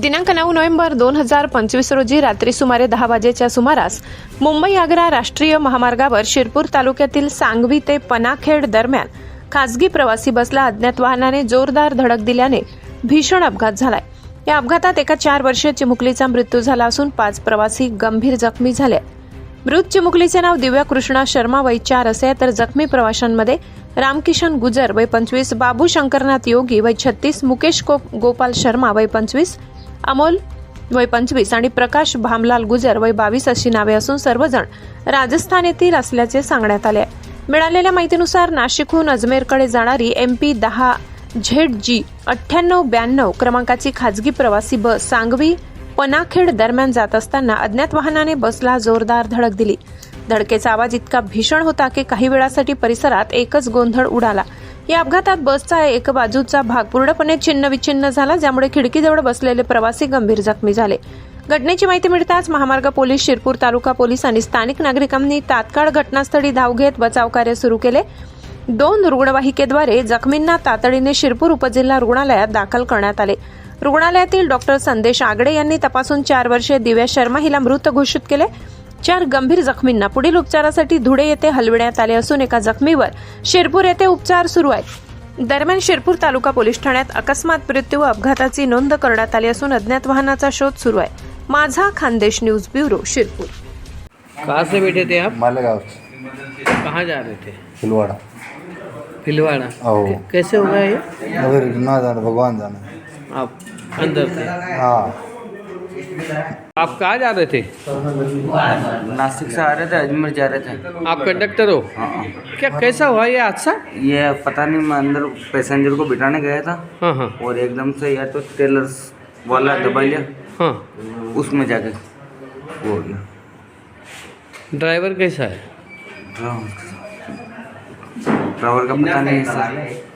दिनांक नऊ नोव्हेंबर दोन हजार पंचवीस रोजी रात्री सुमारे दहा वाजेच्या सुमारास मुंबई आग्रा राष्ट्रीय महामार्गावर शिरपूर तालुक्यातील सांगवी ते पनाखेड दरम्यान खासगी प्रवासी बसला अज्ञात वाहनाने जोरदार धडक दिल्याने भीषण अपघात झालाय. या अपघातात एका चार वर्षीय चिमुकलीचा मृत्यू झाला असून पाच प्रवासी गंभीर जखमी झाले मृत चिमुकलीचे नाव दिव्या कृष्णा शर्मा वय चार असे तर जखमी प्रवाशांमध्ये रामकिशन गुजर वय पंचवीस बाबू शंकरनाथ योगी वय छत्तीस मुकेश गोपाल शर्मा वय पंचवीस अमोल वय पंचवीस आणि प्रकाश भामलाल गुजर वय बावीस अशी नावे असून सर्वजण राजस्थान येथील असल्याचे सांगण्यात आले आहे. मिळालेल्या माहितीनुसार नाशिकहून अजमेरकडे जाणारी एम पी दहा झेड जी अठ्ठ्याण्णव ब्याण्णव क्रमांकाची खाजगी प्रवासी बस सांगवी पनाखेड दरम्यान जात असताना अज्ञात वाहनाने बसला जोरदार धडक दिली धडकेचा आवाज इतका भीषण होता की काही वेळासाठी परिसरात एकच गोंधळ उडाला या अपघातात बसचा एक बाजूचा भाग पूर्णपणे छिन्नविच्छिन्न झाला ज्यामुळे खिडकीजवळ बसलेले प्रवासी गंभीर जखमी झाले. घटनेची माहिती मिळताच महामार्ग पोलीस शिरपूर तालुका पोलीस आणि स्थानिक नागरिकांनी तात्काळ घटनास्थळी धाव घेत बचाव कार्य सुरू केले. दोन रुग्णवाहिकेद्वारे जखमींना तातडीने शिरपूर उपजिल्हा रुग्णालयात दाखल करण्यात आले. रुग्णालयातील डॉक्टर संदेश आगडे यांनी तपासून चार वर्षे दिव्या शर्मा हिला मृत घोषित केले. चार गंभीर जखमींना पुढील उपचारासाठी धुळे येथे हलविण्यात आले असून एका जखमीवर शिरपूर येथे उपचार सुरू आहेत. दरम्यान शिरपूर तालुका पोलीस ठाण्यात अकस्मात मृत्यू व अपघाताची नोंद करण्यात आली असून अज्ञात वाहनाचा शोध सुरू आहे. माझा खानदेश न्यूज ब्युरो शिरपूर. कहाँ से बैठे थे आप? मालेगांव से, कहाँ जा रहे थे? फिलवाड़ा. भिलवाड़ा आओ. कैसे हुआ ये? अगर ना जाना भगवान जाना। आप अंदर थे? हाँ। आप कहाँ जा रहे थे? नासिक से आ रहे थे अजमेर जा रहे थे। आप कंडक्टर हो? क्या कैसा हुआ ये हादसा? ये पता नहीं मैं अंदर पैसेंजर को बिठाने गया था। हाँ हाँ। और एकदम से या तो टेलर्स वाला दबा लिया। हाँ। उसमें जाके वो हो गया। ड्राइवर कैसा है? ड्राइवर का पता नहीं है सर।